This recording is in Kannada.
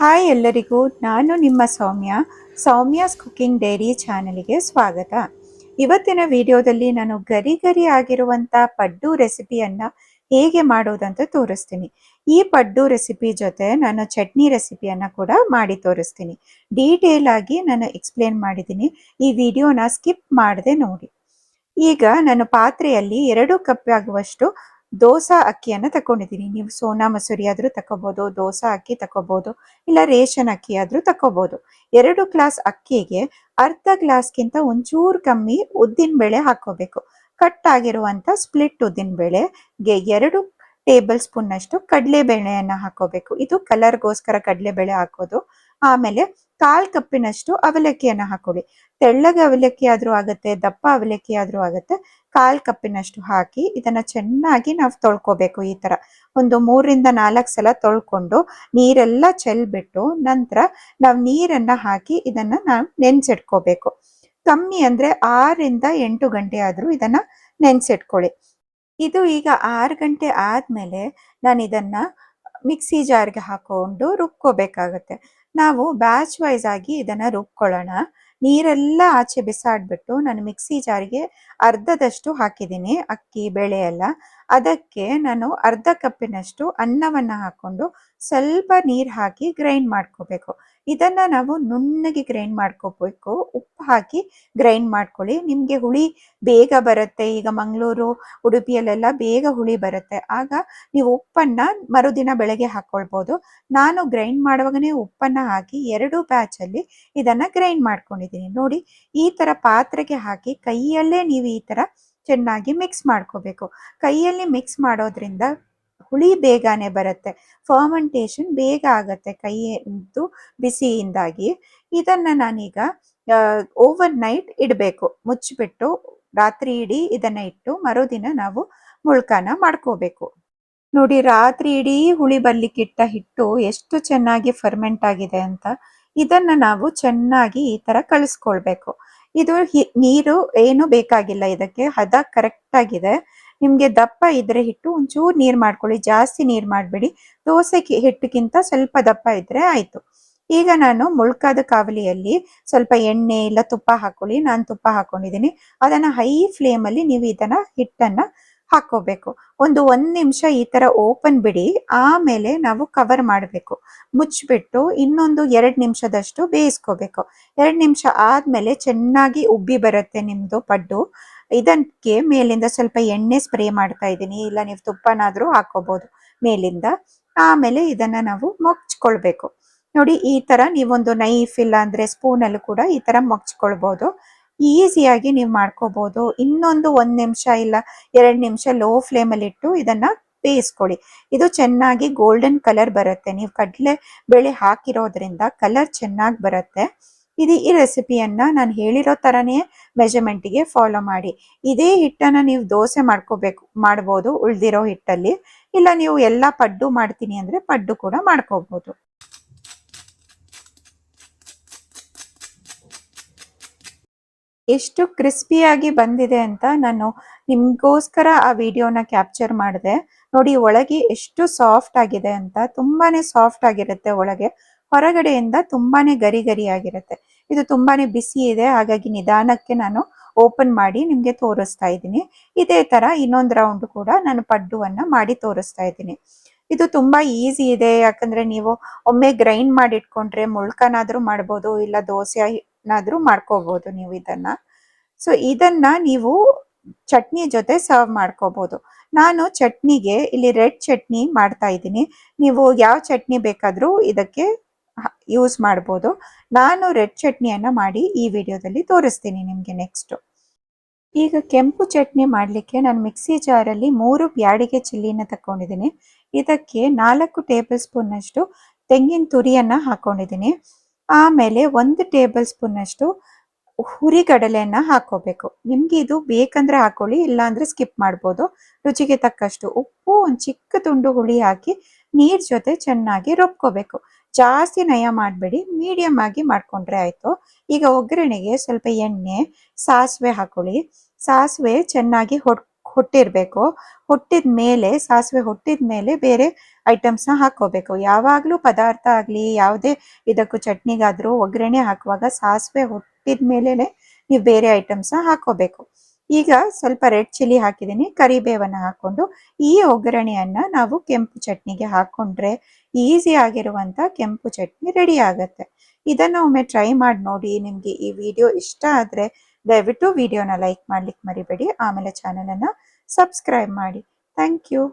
ಹಾಯ್ ಎಲ್ಲರಿಗೂ, ನಾನು ನಿಮ್ಮ ಸೌಮ್ಯ. ಸೌಮ್ಯಾಸ್ ಕುಕಿಂಗ್ ಡೈರಿ ಚಾನಲ್ಗೆ ಸ್ವಾಗತ. ಇವತ್ತಿನ ವಿಡಿಯೋದಲ್ಲಿ ನಾನು ಗರಿ ಗರಿ ಆಗಿರುವಂಥ ಪಡ್ಡು ರೆಸಿಪಿಯನ್ನು ಹೇಗೆ ಮಾಡೋದಂತ ತೋರಿಸ್ತೀನಿ. ಈ ಪಡ್ಡು ರೆಸಿಪಿ ಜೊತೆ ನಾನು ಚಟ್ನಿ ರೆಸಿಪಿಯನ್ನು ಕೂಡ ಮಾಡಿ ತೋರಿಸ್ತೀನಿ. ಡೀಟೇಲ್ ಆಗಿ ನಾನು ಎಕ್ಸ್ಪ್ಲೇನ್ ಮಾಡಿದ್ದೀನಿ. ಈ ವಿಡಿಯೋನ ಸ್ಕಿಪ್ ಮಾಡದೆ ನೋಡಿ. ಈಗ ನಾನು ಪಾತ್ರೆಯಲ್ಲಿ ಎರಡು ಕಪ್ ಆಗುವಷ್ಟು ದೋಸಾ ಅಕ್ಕಿಯನ್ನು ತಗೊಂಡಿದ್ದೀನಿ ನೀವು ಸೋನಾ ಮಸೂರಿ ಆದರೂ ತಗೋಬೋದು ದೋಸಾ ಅಕ್ಕಿ ತಗೋಬೋದು ಇಲ್ಲ ರೇಷನ್ ಅಕ್ಕಿ ಆದರೂ ತಗೋಬೋದು ಎರಡು ಗ್ಲಾಸ್ ಅಕ್ಕಿಗೆ ಅರ್ಧ ಗ್ಲಾಸ್ಗಿಂತ ಒಂಚೂರು ಕಮ್ಮಿ ಉದ್ದಿನ ಬೇಳೆ ಹಾಕೋಬೇಕು ಕಟ್ ಆಗಿರುವಂಥ ಸ್ಪ್ಲಿಟ್ ಉದ್ದಿನ ಬೇಳೆಗೆ ಎರಡು ಟೇಬಲ್ ಸ್ಪೂನ್ನಷ್ಟು ಕಡಲೆಬೇಳೆಯನ್ನು ಹಾಕೋಬೇಕು ಇದು ಕಲರ್ಗೋಸ್ಕರ ಕಡಲೆಬೇಳೆ ಹಾಕೋದು. ಆಮೇಲೆ ಕಾಲ್ ಕಪ್ಪಿನಷ್ಟು ಅವಲಕ್ಕಿಯನ್ನು ಹಾಕೊಳ್ಳಿ. ತೆಳ್ಳಗೆ ಅವಲಕ್ಕಿ ಆದ್ರೂ ಆಗುತ್ತೆ, ದಪ್ಪ ಅವಲಕ್ಕಿ ಆದ್ರೂ ಆಗುತ್ತೆ, ಕಾಲ್ ಕಪ್ಪಿನಷ್ಟು ಹಾಕಿ ಇದನ್ನ ಚೆನ್ನಾಗಿ ನಾವು ತೊಳ್ಕೊಬೇಕು ಈ ತರ. ಒಂದು ಮೂರರಿಂದ ನಾಲ್ಕು ಸಲ ತೊಳ್ಕೊಂಡು ನೀರೆಲ್ಲ ಚೆಲ್ಬಿಟ್ಟು ನಂತರ ನಾವು ನೀರನ್ನ ಹಾಕಿ ಇದನ್ನ ನಾವು ನೆನ್ಸಿಟ್ಕೋಬೇಕು. ಕಮ್ಮಿ ಅಂದ್ರೆ ಆರರಿಂದ ಎಂಟು ಗಂಟೆ ಆದ್ರೂ ಇದನ್ನ ನೆನ್ಸಿಟ್ಕೊಳ್ಳಿ. ಇದು ಈಗ ಆರು ಗಂಟೆ ಆದ್ಮೇಲೆ ನಾನು ಇದನ್ನ ಮಿಕ್ಸಿ ಜಾರ್ಗೆ ಹಾಕೊಂಡು ರುಬ್ಕೋಬೇಕಾಗತ್ತೆ. ನಾವು ಬ್ಯಾಚ್ ವೈಸ್ ಆಗಿ ಇದನ್ನ ರುಬ್ಕೊಳ್ಳೋಣ. ನೀರೆಲ್ಲ ಆಚೆ ಬಿಸಾಡ್ಬಿಟ್ಟು ನಾನು ಮಿಕ್ಸಿ ಜಾರ್ಗೆ ಅರ್ಧದಷ್ಟು ಹಾಕಿದ್ದೀನಿ, ಅಕ್ಕಿ, ಬೇಳೆ ಎಲ್ಲ. ಅದಕ್ಕೆ ನಾನು ಅರ್ಧ ಕಪ್ಪಿನಷ್ಟು ಅನ್ನವನ್ನು ಹಾಕೊಂಡು ಸ್ವಲ್ಪ ನೀರು ಹಾಕಿ ಗ್ರೈಂಡ್ ಮಾಡ್ಕೋಬೇಕು. ಇದನ್ನ ನಾವು ನುಣ್ಣಗೆ ಗ್ರೈಂಡ್ ಮಾಡ್ಕೋಬೇಕು. ಉಪ್ಪು ಹಾಕಿ ಗ್ರೈಂಡ್ ಮಾಡ್ಕೊಳ್ಳಿ. ನಿಮಗೆ ಹುಳಿ ಬೇಗ ಬರುತ್ತೆ. ಈಗ ಮಂಗಳೂರು, ಉಡುಪಿಯಲ್ಲೆಲ್ಲ ಬೇಗ ಹುಳಿ ಬರುತ್ತೆ. ಆಗ ನೀವು ಉಪ್ಪನ್ನ ಮರುದಿನ ಬೆಳಗ್ಗೆ ಹಾಕೊಳ್ಬೋದು. ನಾನು ಗ್ರೈಂಡ್ ಮಾಡುವಾಗನೇ ಉಪ್ಪನ್ನ ಹಾಕಿ ಎರಡು ಬ್ಯಾಚಲ್ಲಿ ಇದನ್ನ ಗ್ರೈಂಡ್ ಮಾಡ್ಕೊಂಡಿದ್ದೀನಿ. ನೋಡಿ, ಈ ತರ ಪಾತ್ರೆಗೆ ಹಾಕಿ ಕೈಯಲ್ಲೇ ನೀವು ಈ ತರ ಚೆನ್ನಾಗಿ ಮಿಕ್ಸ್ ಮಾಡ್ಕೋಬೇಕು. ಕೈಯಲ್ಲಿ ಮಿಕ್ಸ್ ಮಾಡೋದ್ರಿಂದ ಹುಳಿ ಬೇಗನೆ ಬರುತ್ತೆ. ಫರ್ಮೆಂಟೇಶನ್ ಬೇಗ ಆಗತ್ತೆ ಕೈಯದ್ದು ಬಿಸಿಯಿಂದಾಗಿ. ಇದನ್ನ ನಾನೀಗ ಓವರ್ ನೈಟ್ ಇಡಬೇಕು. ಮುಚ್ಚಿಬಿಟ್ಟು ರಾತ್ರಿ ಇಡೀ ಇದನ್ನ ಇಟ್ಟು ಮರುದಿನ ನಾವು ಮುಳ್ಕಾನ ಮಾಡ್ಕೋಬೇಕು. ನೋಡಿ, ರಾತ್ರಿ ಇಡೀ ಹುಳಿ ಬರ್ಲಿಕ್ಕಿಟ್ಟ ಹಿಟ್ಟು ಎಷ್ಟು ಚೆನ್ನಾಗಿ ಫರ್ಮೆಂಟ್ ಆಗಿದೆ ಅಂತ ಇದನ್ನ ನಾವು ಚೆನ್ನಾಗಿ ಈ ತರ ಕಳಿಸ್ಕೊಳ್ಬೇಕು. ಇದು ನೀರು ಏನು ಬೇಕಾಗಿಲ್ಲ. ಇದಕ್ಕೆ ಹದ ಕರೆಕ್ಟ್ ಆಗಿದೆ. ನಿಮ್ಗೆ ದಪ್ಪ ಇದ್ರೆ ಹಿಟ್ಟು ಒಂಚೂರು ನೀರ್ ಮಾಡ್ಕೊಳ್ಳಿ, ಜಾಸ್ತಿ ನೀರ್ ಮಾಡ್ಬೇಡಿ. ದೋಸೆ ಹಿಟ್ಟಕ್ಕಿಂತ ಸ್ವಲ್ಪ ದಪ್ಪ ಇದ್ರೆ ಆಯ್ತು. ಈಗ ನಾನು ಮುಳ್ಕಾದ ಕಾವಲಿಯಲ್ಲಿ ಸ್ವಲ್ಪ ಎಣ್ಣೆ ಇಲ್ಲ ತುಪ್ಪ ಹಾಕೊಳ್ಳಿ, ನಾನು ತುಪ್ಪ ಹಾಕೊಂಡಿದ್ದೀನಿ. ಅದನ್ನ ಹೈ ಫ್ಲೇಮ್ ಅಲ್ಲಿ ನೀವು ಇದನ್ನ ಹಿಟ್ಟನ್ನ ಹಾಕೋಬೇಕು ಒಂದು ಒಂದ್ ನಿಮಿಷ ಈ ತರ ಓಪನ್ ಬಿಡಿ, ಆಮೇಲೆ ನಾವು ಕವರ್ ಮಾಡಬೇಕು. ಮುಚ್ಚಿಬಿಟ್ಟು ಇನ್ನೊಂದು ಎರಡ್ ನಿಮಿಷದಷ್ಟು ಬೇಯಿಸ್ಕೋಬೇಕು. ಎರಡ್ ನಿಮಿಷ ಆದ್ಮೇಲೆ ಚೆನ್ನಾಗಿ ಉಬ್ಬಿ ಬರುತ್ತೆ ನಿಮ್ದು ಪಡ್ಡು. ಇದಕ್ಕೆ ಮೇಲಿಂದ ಸ್ವಲ್ಪ ಎಣ್ಣೆ ಸ್ಪ್ರೇ ಮಾಡ್ತಾ ಇದ್ದೀನಿ. ಇಲ್ಲ, ನೀವು ತುಪ್ಪನಾದ್ರೂ ಹಾಕೋಬಹುದು ಮೇಲಿಂದ. ಆಮೇಲೆ ಇದನ್ನ ನಾವು ಮೊಗ್ಚ್ಕೊಳ್ಬೇಕು. ನೋಡಿ, ಈ ತರ ನೀವೊಂದು ನೈಫ್ ಇಲ್ಲ ಅಂದ್ರೆ ಸ್ಪೂನ್ ಅಲ್ಲಿ ಕೂಡ ಈ ತರ ಮೊಗ್ಚ್ಕೊಳ್ಬಹುದು ಈಸಿಯಾಗಿ ನೀವು ಮಾಡ್ಕೋಬಹುದು ಇನ್ನೊಂದು ಒಂದ್ ನಿಮಿಷ ಇಲ್ಲ, ಎರಡ್ ನಿಮಿಷ ಲೋ ಫ್ಲೇಮ್ ಅಲ್ಲಿ ಇಟ್ಟು ಇದನ್ನ ಬೇಯಿಸ್ಕೊಳ್ಳಿ. ಇದು ಚೆನ್ನಾಗಿ ಗೋಲ್ಡನ್ ಕಲರ್ ಬರುತ್ತೆ. ನೀವು ಕಡಲೆ ಬೇಳೆ ಹಾಕಿರೋದ್ರಿಂದ ಕಲರ್ ಚೆನ್ನಾಗಿ ಬರುತ್ತೆ. ಇದು ಈ ರೆಸಿಪಿಯನ್ನ ನಾನು ಹೇಳಿರೋ ಥರನೇ ಮೆಜರ್ಮೆಂಟಿಗೆ ಫಾಲೋ ಮಾಡಿ. ಇದೇ ಹಿಟ್ಟನ್ನ ನೀವು ದೋಸೆ ಮಾಡ್ಕೋಬೇಕು, ಮಾಡ್ಬೋದು ಉಳ್ದಿರೋ ಹಿಟ್ಟಲ್ಲಿ. ಇಲ್ಲ ನೀವು ಎಲ್ಲ ಪಡ್ಡು ಮಾಡ್ತೀನಿ ಅಂದ್ರೆ ಪಡ್ಡು ಕೂಡ ಮಾಡ್ಕೋಬೋದು. ಎಷ್ಟು ಕ್ರಿಸ್ಪಿಯಾಗಿ ಬಂದಿದೆ ಅಂತ ನಾನು ನಿಮಗೋಸ್ಕರ ಆ ವಿಡಿಯೋನ ಕ್ಯಾಪ್ಚರ್ ಮಾಡಿದೆ. ನೋಡಿ, ಒಳಗೆ ಎಷ್ಟು ಸಾಫ್ಟ್ ಆಗಿದೆ ಅಂತ ತುಂಬಾನೇ ಸಾಫ್ಟ್ ಆಗಿರುತ್ತೆ ಒಳಗೆ. ಹೊರಗಡೆಯಿಂದ ತುಂಬಾನೇ ಗರಿ ಗರಿ ಆಗಿರುತ್ತೆ ಇದು ತುಂಬಾನೇ ಬಿಸಿ ಇದೆ, ಹಾಗಾಗಿ ನಿಧಾನಕ್ಕೆ ನಾನು ಓಪನ್ ಮಾಡಿ ನಿಮ್ಗೆ ತೋರಿಸ್ತಾ ಇದ್ದೀನಿ. ಇದೇ ತರ ಇನ್ನೊಂದು ರೌಂಡ್ ಕೂಡ ನಾನು ಪಡ್ಡುವನ್ನ ಮಾಡಿ ತೋರಿಸ್ತಾ ಇದ್ದೀನಿ. ಇದು ತುಂಬಾ ಈಸಿ ಇದೆ, ಯಾಕಂದ್ರೆ ನೀವು ಒಮ್ಮೆ ಗ್ರೈಂಡ್ ಮಾಡಿ ಇಟ್ಕೊಂಡ್ರೆ ಮುಳ್ಕನಾದ್ರೂ ಮಾಡ್ಬೋದು, ಇಲ್ಲ ದೋಸೆನಾದ್ರೂ ಮಾಡ್ಕೋಬಹುದು ನೀವು ಇದನ್ನ. ಸೊ ಇದನ್ನ ನೀವು ಚಟ್ನಿ ಜೊತೆ ಸರ್ವ್ ಮಾಡ್ಕೋಬಹುದು ನಾನು ಚಟ್ನಿಗೆ ಇಲ್ಲಿ ರೆಡ್ ಚಟ್ನಿ ಮಾಡ್ತಾ ಇದ್ದೀನಿ. ನೀವು ಯಾವ ಚಟ್ನಿ ಬೇಕಾದ್ರೂ ಇದಕ್ಕೆ ಯೂಸ್ ಮಾಡ್ಬೋದು. ನಾನು ರೆಡ್ ಚಟ್ನಿಯನ್ನ ಮಾಡಿ ಈ ವಿಡಿಯೋದಲ್ಲಿ ತೋರಿಸ್ತೀನಿ ನಿಮಗೆ ನೆಕ್ಸ್ಟು ಈಗ ಕೆಂಪು ಚಟ್ನಿ ಮಾಡಲಿಕ್ಕೆ ನಾನು ಮಿಕ್ಸಿ ಜಾರಲ್ಲಿ ಮೂರು ಬ್ಯಾಡಿಗೆ ಚಿಲ್ಲಿನ ತಕೊಂಡಿದ್ದೀನಿ ಇದಕ್ಕೆ ನಾಲ್ಕು ಟೇಬಲ್ ಸ್ಪೂನ್ ಅಷ್ಟು ತೆಂಗಿನ ತುರಿಯನ್ನು ಹಾಕೊಂಡಿದ್ದೀನಿ. ಆಮೇಲೆ ಒಂದು ಟೇಬಲ್ ಸ್ಪೂನ್ ಅಷ್ಟು ಹುರಿಗಡಲೆಯನ್ನ ಹಾಕೋಬೇಕು ನಿಮ್ಗೆ ಇದು ಬೇಕಂದ್ರೆ ಹಾಕೊಳ್ಳಿ, ಇಲ್ಲಾಂದರೆ ಸ್ಕಿಪ್ ಮಾಡ್ಬೋದು. ರುಚಿಗೆ ತಕ್ಕಷ್ಟು ಉಪ್ಪು, ಒಂದು ಚಿಕ್ಕ ತುಂಡು ಹುಳಿ ಹಾಕಿ ನೀರ್ ಜೊತೆ ಚೆನ್ನಾಗಿ ರುಬ್ಕೋಬೇಕು. ಜಾಸ್ತಿ ನಯ ಮಾಡಬೇಡಿ ಮೀಡಿಯಮ್ ಆಗಿ ಮಾಡ್ಕೊಂಡ್ರೆ ಆಯ್ತು. ಈಗ ಒಗ್ಗರಣೆಗೆ ಸ್ವಲ್ಪ ಎಣ್ಣೆ, ಸಾಸಿವೆ ಹಾಕೊಳ್ಳಿ. ಸಾಸಿವೆ ಚೆನ್ನಾಗಿ ಹೊಟ್, ಹುಟ್ಟಿರ್ಬೇಕು. ಹುಟ್ಟಿದ ಮೇಲೆ, ಸಾಸಿವೆ ಹುಟ್ಟಿದ ಮೇಲೆ ಬೇರೆ ಐಟಮ್ಸ್ನ ಹಾಕೋಬೇಕು ಯಾವಾಗಲೂ ಪದಾರ್ಥ ಆಗಲಿ, ಯಾವುದೇ ಇದಕ್ಕೂ ಚಟ್ನಿಗಾದರೂ ಒಗ್ಗರಣೆ ಹಾಕುವಾಗ ಸಾಸಿವೆ ಹುಟ್ಟಿದ ಮೇಲೇ ನೀವು ಬೇರೆ ಐಟಮ್ಸ್ನ ಹಾಕೋಬೇಕು ಈಗ ಸ್ವಲ್ಪ ರೆಡ್ ಚಿಲ್ಲಿ ಹಾಕಿದ್ದೀನಿ, ಕರಿಬೇವನ್ನು ಹಾಕೊಂಡು ಈ ಒಗ್ಗರಣೆಯನ್ನ ನಾವು ಕೆಂಪು ಚಟ್ನಿಗೆ ಹಾಕೊಂಡ್ರೆ ಈಸಿ ಆಗಿರುವಂತ ಕೆಂಪು ಚಟ್ನಿ ರೆಡಿ ಆಗುತ್ತೆ. ಇದನ್ನ ಒಮ್ಮೆ ಟ್ರೈ ಮಾಡಿ ನೋಡಿ, ನಿಮಗೆ ಈ ವಿಡಿಯೋ ಇಷ್ಟ ಆದರೆ ದಯವಿಟ್ಟು ವಿಡಿಯೋನ ಲೈಕ್ ಮಾಡ್ಲಿಕ್ಕೆ ಮರಿಬೇಡಿ. ಆಮೇಲೆ ಚಾನಲನ್ನು ಸಬ್ಸ್ಕ್ರೈಬ್ ಮಾಡಿ. Thank you.